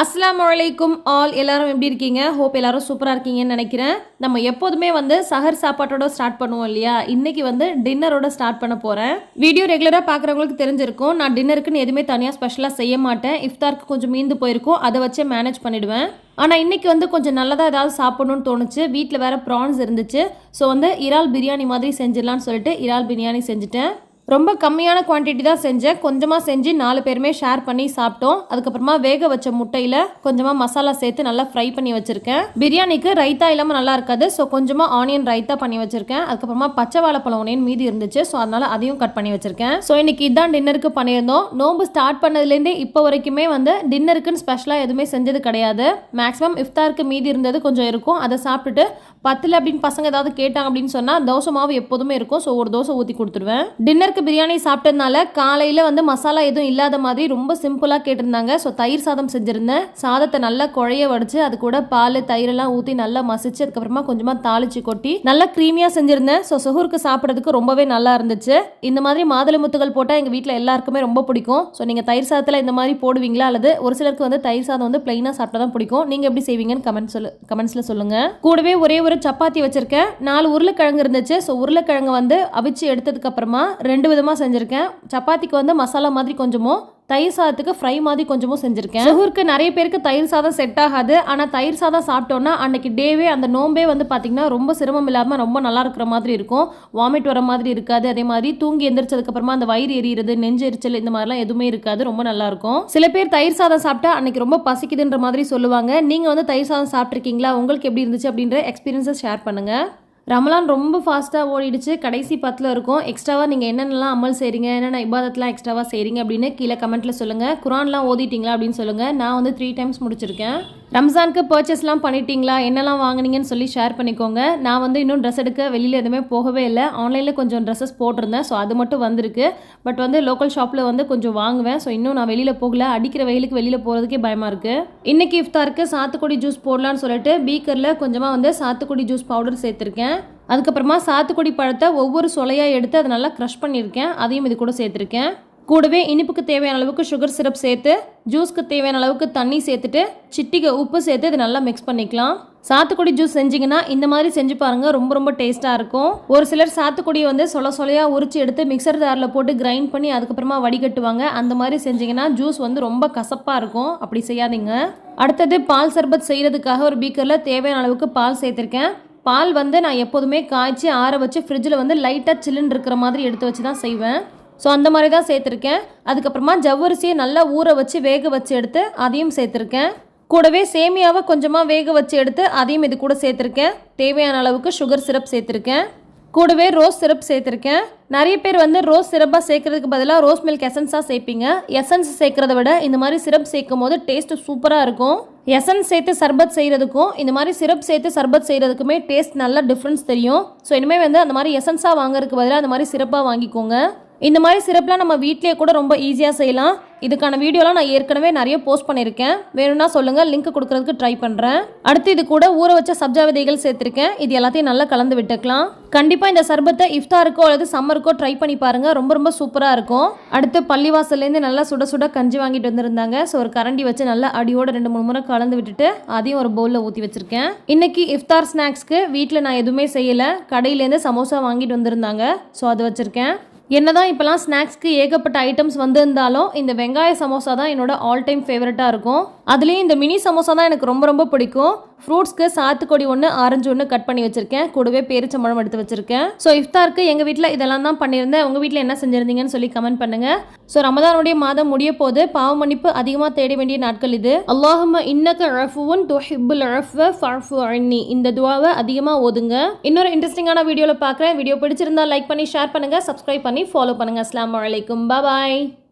அஸ்லாம் வலைக்கும் ஆல் எல்லாரும் எப்படி இருக்கீங்க? ஹோப் எல்லாரும் சூப்பராக இருக்கீங்கன்னு நினைக்கிறேன். நம்ம எப்போதுமே வந்து சஹர் சாப்பாட்டோட ஸ்டார்ட் பண்ணுவோம் இல்லையா? இன்னைக்கு வந்து டின்னரோட ஸ்டார்ட் பண்ண போகிறேன் வீடியோ ரெகுலராக பார்க்குறவங்களுக்கு தெரிஞ்சிருக்கும். நான் டின்னருக்குன்னு எதுவுமே தனியாக ஸ்பெஷலாக செய்ய மாட்டேன். இஃப்தாருக்கு கொஞ்சம் மீந்து போயிருக்கும். அதை வச்சே மேனேஜ் பண்ணிடுவேன். ஆனால் இன்றைக்கி வந்து கொஞ்சம் நல்லதாக ஏதாவது சாப்பிடணும்னு தோணுச்சு. வீட்டில் வேறு ப்ரான்ஸ் இருந்துச்சு. ஸோ வந்து இறால் பிரியாணி மாதிரி செஞ்சிடலான்னு சொல்லிட்டு இறால் பிரியாணி செஞ்சுட்டேன். ரொம்ப கம்மியான குவான்டிட்டி தான் செஞ்சேன். கொஞ்சமாக செஞ்சு நாலு பேருமே ஷேர் பண்ணி சாப்பிட்டோம். அதுக்கப்புறமா வேக வச்ச முட்டையில் கொஞ்சமாக மசாலா சேர்த்து நல்லா ஃப்ரை பண்ணி வச்சுருக்கேன். பிரியாணிக்கு ரைத்தா இல்லாமல் நல்லா இருக்காது. ஸோ கொஞ்சமாக ஆனியன் ரைத்தா பண்ணி வச்சுருக்கேன். அதுக்கப்புறமா பச்சை வாழைப்பழம் ஒன்றையும் மீதி இருந்துச்சு. ஸோ அதனால் அதையும் கட் பண்ணி வச்சுருக்கேன். ஸோ இன்றைக்கி இதான் டின்னருக்கு பண்ணியிருந்தோம். நோம்பு ஸ்டார்ட் பண்ணதுலேருந்தே இப்போ வரைக்குமே வந்து டின்னருக்குன்னு ஸ்பெஷலாக எதுவுமே செஞ்சது கிடையாது. மேக்ஸிமம் இஃப்தாருக்கு மீதி இருந்தது கொஞ்சம் இருக்கும். அதை சாப்பிட்டுட்டு பத்தில் அப்படின்னு பசங்க ஏதாவது கேட்டாங்க அப்படின்னு சொன்னால் தோசை மாவு எப்போதுமே இருக்கும். ஸோ ஒரு தோசை ஊற்றி கொடுத்துருவேன். டின்னருக்கு பிரியாணி சாப்பிட்டதுனால காலையில் வந்து மசாலா எதுவும் இல்லாத மாதிரி ரொம்ப சிம்பிளாக கேட்டிருந்தாங்க. ஸோ தயிர் சாதம் செஞ்சுருந்தேன். சாதத்தை நல்லா குழைய வடித்து அது கூட பால் தயிரெல்லாம் ஊற்றி நல்லா மசிச்சு அதுக்கப்புறமா கொஞ்சமாக தாளிச்சு கொட்டி நல்லா க்ரீமியாக செஞ்சுருந்தேன். ஸோ சுகருக்கு சாப்பிட்றதுக்கு ரொம்பவே நல்லா இருந்துச்சு. இந்த மாதிரி மாதுளை முத்துகள் போட்டால் எங்கள் வீட்டில் எல்லாருக்குமே ரொம்ப பிடிக்கும். ஸோ நீங்கள் தயிர் சாதத்தில் இந்த மாதிரி போடுவீங்களா? அல்லது ஒரு சிலருக்கு வந்து தயிர் சாதம் வந்து பிளைனாக சாப்பிட்டா தான் பிடிக்கும். நீங்கள் எப்படி செய்வீங்கன்னு கமெண்ட் சொல்லு கமெண்ட்ஸில் சொல்லுங்கள் கூடவே ஒரே ஒரு சப்பாத்தி வச்சுருக்கேன். நாலு உருளைக்கிழங்கு இருந்துச்சு. ஸோ உருளைக்கிழங்கு வந்து அவிச்சு எடுத்ததுக்கப்புறமா ரெண்டு ரெண்டு விதமாக செஞ்சுருக்கேன். சப்பாத்திக்கு வந்து மசாலா மாதிரி கொஞ்சமும் தயிர் சாதத்துக்கு ஃப்ரை மாதிரி கொஞ்சமும் செஞ்சுருக்கேன். சுகருக்கு நிறைய பேருக்கு தயிர் சாதம் செட் ஆகாது. ஆனால் தயிர் சாதம் சாப்பிட்டோன்னா அன்னைக்கு டேவே அந்த நோம்பே வந்து பார்த்திங்கன்னா ரொம்ப சிரமம் இல்லாமல் ரொம்ப நல்லா இருக்கிற மாதிரி இருக்கும். வாமிட் வர மாதிரி இருக்காது. அதே மாதிரி தூங்கி எந்திரிச்சதுக்கப்புறமா அந்த வயிறு எரியிறது நெஞ்சு எரிச்சல் இந்த மாதிரிலாம் எதுவுமே இருக்காது. ரொம்ப நல்லாயிருக்கும் சில பேர் தயிர் சாதம் சாப்பிட்டா அன்னைக்கு ரொம்ப பசிக்குதுன்ற மாதிரி சொல்லுவாங்க. நீங்கள் வந்து தயிர் சாதம் சாப்பிட்ருக்கீங்களா உங்களுக்கு எப்படி இருந்துச்சு அப்படின்ற எக்ஸ்பீரியன்ஸை ஷேர் பண்ணுங்கள் ரமலான் ரொம்ப ஃபாஸ்ட்டாக ஓடிடுச்சு. கடைசி பத்தில் இருக்கும். எக்ஸ்ட்ராவாக நீங்கள் என்னென்னலாம் அமல் செய்கிறீங்க என்னென்ன இபாதத்தெலாம் எக்ஸ்ட்ராவாக செய்கிறீங்க அப்படின்னு கீழே கமெண்ட்டில் சொல்லுங்கள் குரான்லாம் ஓதிட்டீங்களா அப்படின்னு சொல்லுங்கள் நான் வந்து த்ரீ டைம்ஸ் முடிச்சிருக்கேன். ரம்ஜானுக்கு பர்ச்சேஸ்லாம் பண்ணிட்டீங்களா? என்னெல்லாம் வாங்குனீங்கன்னு சொல்லி ஷேர் பண்ணிக்கோங்க. நான் வந்து இன்னும் ட்ரெஸ் எடுக்க வெளியில் எதுவுமே போகவே இல்லை. ஆன்லைனில் கொஞ்சம் ட்ரெஸ்ஸஸ் போட்டிருந்தேன். ஸோ அது மட்டும் வந்திருக்கு. பட் வந்து லோக்கல் ஷாப்பில் வந்து கொஞ்சம் வாங்குவேன். ஸோ இன்னும் நான் வெளியில் போகல. அடிக்கிற வெயிலுக்கு வெளியில் போகிறதுக்கே பயமாக இருக்குது இன்றைக்கி இஃப்தாருக்கு சாத்துக்குடி ஜூஸ் போடலான்னு சொல்லிட்டு பீக்கரில் கொஞ்சமாக வந்து சாத்துக்குடி ஜூஸ் பவுடர் சேர்த்துருக்கேன். அதுக்கப்புறமா சாத்துக்குடி பழத்தை ஒவ்வொரு சொலையாக எடுத்து அதை நல்லா க்ரஷ் பண்ணியிருக்கேன். அதையும் இது கூட சேர்த்துருக்கேன். கூடவே இனிப்புக்கு தேவையான அளவுக்கு சுகர் சிரப் சேர்த்து ஜூஸ்க்கு தேவையான அளவுக்கு தண்ணி சேர்த்துட்டு சிட்டிகை உப்பு சேர்த்து இது நல்லா மிக்ஸ் பண்ணிக்கலாம். சாத்துக்குடி ஜூஸ் செஞ்சிங்கன்னா இந்த மாதிரி செஞ்சு பாருங்கள் ரொம்ப ரொம்ப டேஸ்ட்டாக இருக்கும். ஒரு சிலர் சாத்துக்குடியை வந்து சொல சொலையாக உரிச்சு எடுத்து மிக்சர் ஜாரில் போட்டு கிரைண்ட் பண்ணி அதுக்கப்புறமா வடிகட்டுவாங்க. அந்த மாதிரி செஞ்சிங்கன்னா ஜூஸ் வந்து ரொம்ப கசப்பாக இருக்கும். அப்படி செய்யாதீங்க. அடுத்தது பால் சர்பத் செய்கிறதுக்காக ஒரு பீக்கரில் தேவையான அளவுக்கு பால் சேர்த்துருக்கேன். பால் வந்து நான் எப்போதுமே காய்ச்சி ஆற வச்சு ஃப்ரிட்ஜில் வந்து லைட்டாக சில்லுன்னு இருக்கிற மாதிரி எடுத்து வச்சு தான் செய்வேன். ஸோ அந்த மாதிரி தான் சேர்த்துருக்கேன். அதுக்கப்புறமா ஜவ்வரிசியை நல்லா ஊற வச்சு வேக வச்சு எடுத்து அதையும் சேர்த்துருக்கேன். கூடவே சேமியாவை கொஞ்சமாக வேக வச்சு எடுத்து அதையும் இது கூட சேர்த்துருக்கேன். தேவையான அளவுக்கு சுகர் சிரப் சேர்த்துருக்கேன். கூடவே ரோஸ் சிரப் சேர்த்துருக்கேன். நிறைய பேர் வந்து ரோஸ் சிரப்பாக சேர்க்கறதுக்கு பதிலாக ரோஸ் மில்க் எசன்ஸாக சேர்ப்பீங்க. எசன்ஸ் சேர்க்கறத விட இந்த மாதிரி சிரப் சேர்க்கும் போது டேஸ்ட்டு சூப்பராக இருக்கும். எசன்ஸ் சேர்த்து சர்பத் செய்கிறதுக்கும் இந்த மாதிரி சிரப் சேர்த்து சர்பத் செய்கிறதுக்குமே டேஸ்ட் நல்லா டிஃப்ரென்ஸ் தெரியும். ஸோ இனிமேல் வந்து அந்த மாதிரி எசன்ஸாக வாங்குறதுக்கு பதிலாக அந்த மாதிரி சிரப்பாக வாங்கிக்கோங்க. இந்த மாதிரி சிரப்லாம் நம்ம வீட்டிலேயே கூட ரொம்ப ஈஸியாக செய்யலாம். இதுக்கான வீடியோலாம் நான் ஏற்கனவே நிறைய போஸ்ட் பண்ணியிருக்கேன். வேணும்னா சொல்லுங்கள் லிங்க் கொடுக்கறதுக்கு ட்ரை பண்ணுறேன் அடுத்து இது கூட ஊற வச்ச சப்ஜா விதைகள் சேர்த்துருக்கேன். இது எல்லாத்தையும் நல்லா கலந்து விட்டுக்கலாம். கண்டிப்பாக இந்த சர்பத்தை இஃப்தாருக்கோ அல்லது சம்மருக்கோ ட்ரை பண்ணி பாருங்கள் ரொம்ப ரொம்ப சூப்பராக இருக்கும். அடுத்து பள்ளிவாசல்லேருந்து நல்லா சுட சுட கஞ்சி வாங்கிட்டு வந்திருந்தாங்க. ஸோ ஒரு கரண்டி வச்சு நல்லா அடியோட ரெண்டு மூணு முறை கலந்து விட்டுட்டு அதையும் ஒரு பவுலில் ஊற்றி வச்சுருக்கேன். இன்னைக்கு இஃப்தார் ஸ்நாக்ஸ்க்கு வீட்டில் நான் எதுவுமே செய்யலை. கடையிலேருந்து சமோசா வாங்கிட்டு வந்திருந்தாங்க. ஸோ அது வச்சுருக்கேன். என்னதான் இப்போலாம் ஸ்நாக்ஸ்க்கு ஏகப்பட்ட ஐட்டம்ஸ் வந்திருந்தாலும் இந்த வெங்காய சமோசா தான் என்னோட ஆல் டைம் ஃபேவரட்டாக இருக்கும். அதுலேயும் இந்த மினி சமோசா தான் எனக்கு ரொம்ப ரொம்ப பிடிக்கும். ஃப்ரூட்ஸ்க்கு சாத்துக்கொடி ஒன்று ஆரஞ்சு ஒன்று கட் பண்ணி வச்சிருக்கேன். கூடவே பேரிச்சம்பழம் எடுத்து வச்சிருக்கேன். ஸோ இஃப்தாருக்கு எங்கள் வீட்டில் இதெல்லாம் தான் பண்ணியிருந்தேன். உங்கள் வீட்டில் என்ன செஞ்சுருந்தீங்கன்னு சொல்லி கமெண்ட் பண்ணுங்க. ஸோ ரமதானுடைய மாதம் முடிய போது பாவ மன்னிப்பு அதிகமாக தேட வேண்டிய நாட்கள் இது. அல்லாஹும இன்னக்க ரஃபுவன் துஹிப்புல் ரஃப ஃபர்ஃபு அன்னி இந்த துவாவை அதிகமாக ஓதுங்க. இன்னொரு இன்ட்ரெஸ்டிங்கான வீடியோவில் பார்க்குறேன் வீடியோ பிடிச்சிருந்தா லைக் பண்ணி ஷேர் பண்ணுங்கள் சப்ஸ்கிரைப் பண்ணி ஃபாலோ பண்ணுங்கள் அஸ்லாம் வலைக்கும் பாய்